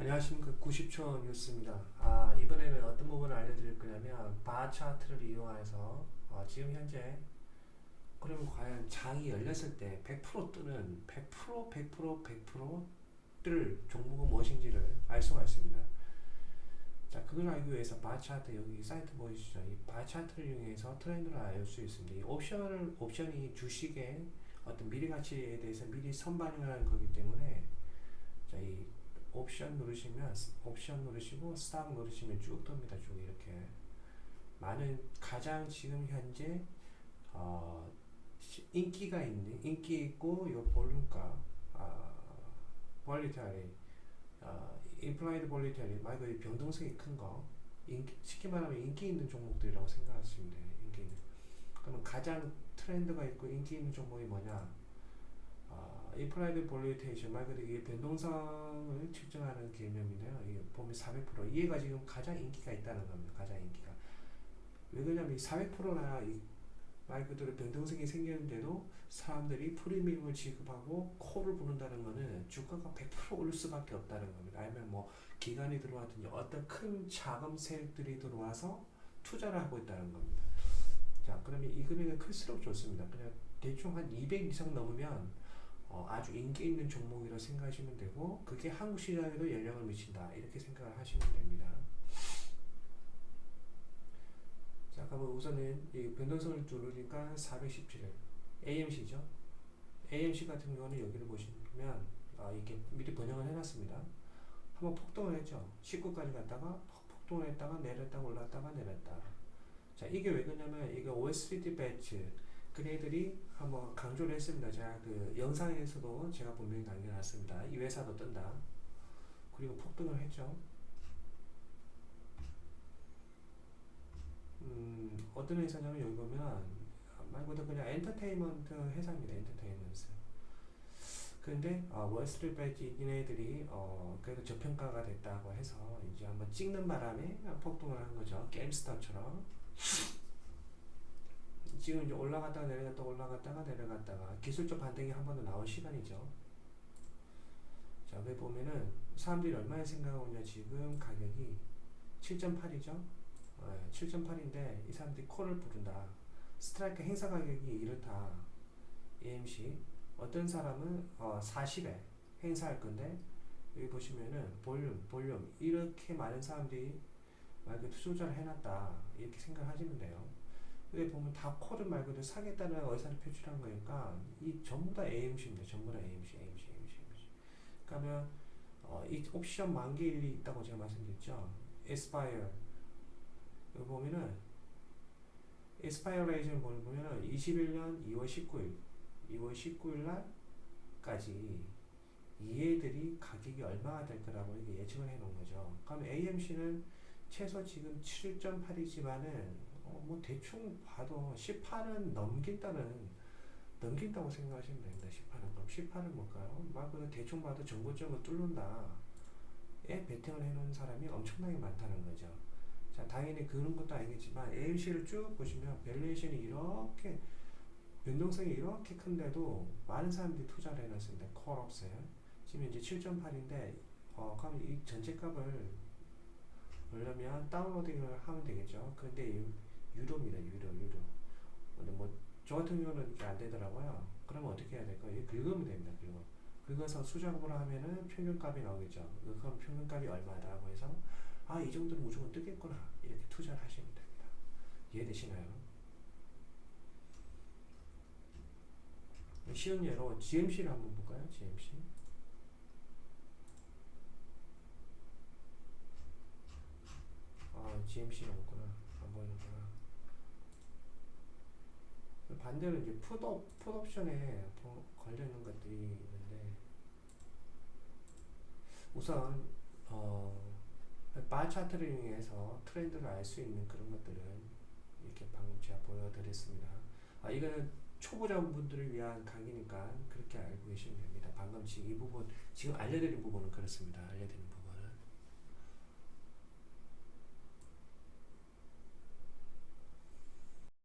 안녕하십니까 90초 뉴스입니다. 아 이번에는 어떤 부분을 알려드릴 거냐면 바 차트를 이용해서 어, 지금 현재 그러면 과연 장이 열렸을 때 100% 뜨는 100% 100% 100%뜰 종목은 무엇인지를 알 수가 있습니다. 자 그걸 알기 위해서 바 차트 여기 사이트 보이시죠? 이 바 차트를 이용해서 트렌드를 알 수 있습니다. 이 옵션을 옵션이 주식의 어떤 미래 가치에 대해서 미리 선반영하는 거기 때문에 자 이 옵션 누르시면 옵션 누르시고 스탑 누르시면 쭉 뜹니다. 쭉 이렇게 많은 가장 지금 현재 어, 시- 인기가 있는 인기 있고 요 볼륨가 아, 볼리타리 어, 인플라이드 볼리타리 말 그대로 변동성이 큰거 인기, 쉽게 말하면 인기 있는 종목들이라고 생각하시면 돼요. 인기 있는 그러면 가장 트렌드가 있고 인기 있는 종목이 뭐냐 아, 인프라이드 볼리테이션 말 그대로 이게 변동성을 측정하는 개념인데요. 이게 보면 400% 이해가 지금 가장 인기가 있다는 겁니다. 가장 인기가 왜 그러냐면 이 400%나 말 그대로 변동성이 생기는데도 사람들이 프리미엄을 지급하고 콜을 부른다는 거는 주가가 100% 오를 수밖에 없다는 겁니다. 아니면 뭐 기관이 들어왔든지 어떤 큰 자금 세력들이 들어와서 투자를 하고 있다는 겁니다. 자, 그러면 이 금액은 클수록 좋습니다. 그냥 대충 한 200 이상 넘으면 어, 아주 인기 있는 종목이라고 생각하시면 되고 그게 한국 시장에도 영향을 미친다 이렇게 생각을 하시면 됩니다. 자, 그러면 우선은 이 변동성을 누르니까 417 AMC죠. AMC 같은 경우는 여기를 보시면 아, 이게 미리 번역을 해놨습니다. 한번 폭등을 했죠. 19까지 갔다가 폭등을 했다가 내렸다가 올랐다가 내렸다. 자, 이게 왜 그러냐면 이게 OSD 배치 그네들이 한번 강조를 했습니다. 제가 그 영상에서도 제가 분명히 남겨놨습니다. 이 회사도 뜬다. 그리고 폭등을 했죠. 음, 어떤 회사냐면 여기 보면 말 그대로 그냥 엔터테인먼트 회사입니다. 엔터테인먼트. 근데 어, 월스트리트 배지 이네들이 어, 그래도 저평가가 됐다고 해서 이제 한번 찍는 바람에 폭등을 한 거죠. 게임스탑처럼. 지금 이제 올라갔다가 내려갔다가 올라갔다가 내려갔다가 기술적 반등이 한 번 더 나올 시간이죠. 자, 여기 보면은 사람들이 얼마에 생각하고 있냐 지금 가격이 7.8이죠. 어, 7.8인데 이 사람들이 콜을 부른다. 스트라이크 행사 가격이 이렇다. AMC 어떤 사람은 어, 40에 행사할 건데 여기 보시면은 볼륨 볼륨 이렇게 많은 사람들이 말 그대로 투자를 해놨다 이렇게 생각하시면 돼요. 보면 다 콜을 말 그대로 사겠다는 의사를 표출한 거니까 이 전부 다 AMC입니다. 전부 다 AMC, AMC, AMC, AMC. 그러면 어, 이 옵션 만기일이 있다고 제가 말씀드렸죠. 에스파이어 여기 보면은 에스파이어레이션 보면은 21년 2월 19일, 2월 19일 날까지 이해들이 가격이 얼마가 될 거라고 예측을 해 놓은 거죠. 그럼 AMC는 최소 지금 7.8이지만은 어, 뭐 대충 봐도 18은 넘긴다는 넘긴다고 생각하시면 됩니다. 18은 그럼 18은 뭘까요? 말 그대로 대충 봐도 정고점을 뚫는다. 에 베팅을 해놓은 사람이 엄청나게 많다는 거죠. 자, 당연히 그런 것도 아니겠지만 AMC를 쭉 보시면 밸류에이션이 이렇게 변동성이 이렇게 큰데도 많은 사람들이 투자를 해놨습니다. 콜 없어요. 지금 이제 7.8인데 어, 그럼 이 전체 값을 보려면 다운로딩을 하면 되겠죠. 이 유로입니다. 유로, 유로. 근데 뭐 저 같은 경우는 이게 안 되더라고요. 그러면 어떻게 해야 될까요? 이거 긁으면 됩니다. 긁어. 긁어서 수작업을 하면은 평균값이 나오겠죠. 그럼 평균값이 얼마다고 해서 아, 이 정도는 무조건 뜨겠구나. 이렇게 투자를 하시면 됩니다. 이해되시나요? 쉬운 예로 GMC를 한번 볼까요? GMC. 아, GMC가 없구나. 안 보이는구나. 반대로 이제 풋업, 풋옵션에 뭐 걸려 있는 것들이 있는데 우선 어, 바 차트를 이용해서 트렌드를 알 수 있는 그런 것들은 이렇게 방금 제가 보여드렸습니다. 아, 이거는 초보자분들을 위한 강의니까 그렇게 알고 계시면 됩니다. 방금 지금 이 부분, 지금 알려드린 부분은 그렇습니다. 알려드린 부분.